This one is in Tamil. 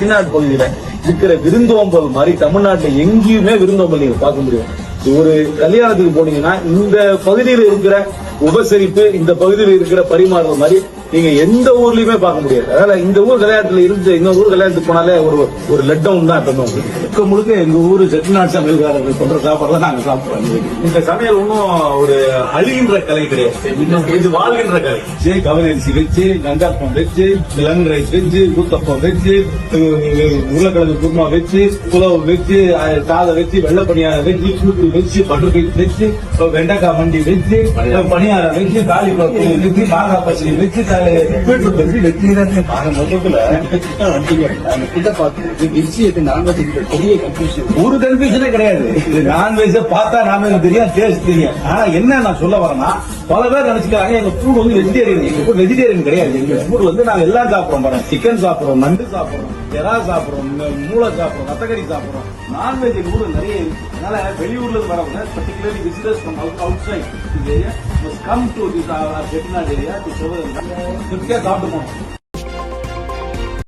தமிழ்நாடு பகுதியில இருக்கிற விருந்தோம்பல் மாதிரி தமிழ்நாட்டுல எங்கேயுமே விருந்தோம்பல் நீங்க பார்க்க முடியும் ஒரு கல்யாணத்துக்கு போனீங்கன்னா இந்த பகுதியில் இருக்கிற உபசரிப்பு இந்த பகுதியில் இருக்கிற பரிமாறுற மாதிரி நீங்க எந்த ஊர்லயுமே பார்க்க முடியாது. அதனால இந்த ஊர் கல்யாணத்துல இருந்து இன்னொரு ஊர் கல்யாணத்துக்கு போனாலே ஒரு ஒரு லெட் டவுன் தான் பண்ணுவோம் முழுக்க முழுக்க எங்க ஊரு செட்டிநாடு சமையல்காரர்கள் பண்ற சாப்பாடு தான் நாங்க சாப்பிடுறோம். இந்த சமையல் ஒன்றும் ஒரு அழிகின்ற கலை கிடையாது. இது வாழ்கின்ற கலை. வச்சு கவனரிசி வச்சு கங்காப்பம் வச்சு லெமன் ரைஸ் வச்சு ஊத்தப்பம் வச்சு உருளைக்கிழங்கு குருமா வச்சு புலவு வச்சு சாதம் வச்சு வெள்ளை பணியாரம் வச்சு கூட்டு வச்சு பட்டர் வச்சு வெண்டைக்காய் மண்டி வச்சு பணியாரம். வச்சு காலிஃபிளவர் வச்சு மாங்காய் பச்சடி வச்சு த- பீட்ரூட் வச்சு பார்த்து வெஜ்ஜி நான்வெஜ் பெரிய கன்ஃபியூஷன் ஒரு கன்ஃபியூஷனே கிடையாது இது நான்வெஜ் பார்த்தா நான்வெஜ் தெரியும் டேஸ்ட் தெரியும் ஆனா என்ன நான் சொல்ல வரேன்னா பல பேர் நினைச்சுக்கிறாங்க எங்க ஃபுட் வந்து வெஜிடேரியன் எங்க ஃபுட் வெஜிடேரியன் கிடையாது எங்க ஃபுட் வந்து நாங்க எல்லாம் சாப்பிடுறோம் பாருங்க சிக்கன் சாப்பிடுறோம் நண்டு சாப்பிடுறோம் எறா சாப்பிடுறோம் மூளை சாப்பிடுறோம் ரத்தக்கறி சாப்பிடுறோம். நான்வெஜ் எங்க ஊர்ல நிறைய இருக்கு. அதனால வெளியூர்ல இருந்து வரவங்க particularly visitors from outside this area must come to this uh, Chettinad area திருப்தியா சாப்பிட்டு